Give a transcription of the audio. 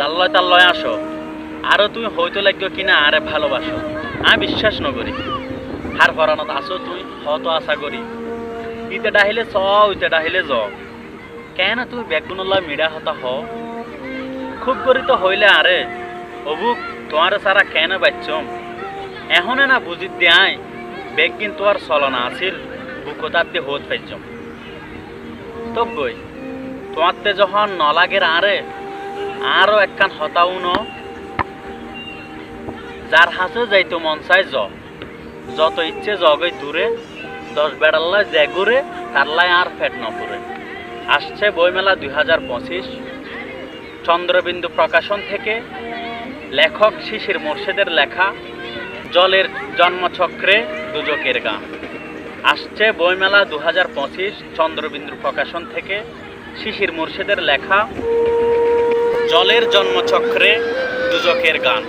জাল্লয় তাল্লয় আসো। আরও তুমি হয়তো লাগবে কিনা, আরে ভালোবাসো। আমি বিশ্বাস নকরি হার হরানত আসো তুই, হত আশা করি। ইতে ডাহিলে চ উইতে ডাহিলে জ। কেন তুই বেগুনল্লা মিডা হতা হ? খুব করি তো হইলে আরে। অবুক, তোমার সারা কেন বাচ্চম? এখনে না বুঝিত দিয়াই, বেগিন তোর চলনা আছিল বুকতার দিয়ে হোত পাইছম তো গই তোমারতে যখন নলাগের আরে আরও একখান হতাও ন। যার হাসে যাইতো মন চাই জ। যত ইচ্ছে জগই দূরে দশ বেড়াল্লায় জেগুরে তারলায় আর ফেট নপুরে আসছে বইমেলা দুই হাজার পঁচিশ চন্দ্রবিন্দু প্রকাশন থেকে লেখক শিশির মোর্শেদের লেখা, জলের জন্মচক্রে দুজকের গান। আসছে বইমেলা দু হাজার পঁচিশ চন্দ্রবিন্দু প্রকাশন থেকে শিশির মুর্শিদের লেখা জলের জন্মচক্রে দুজকের গান।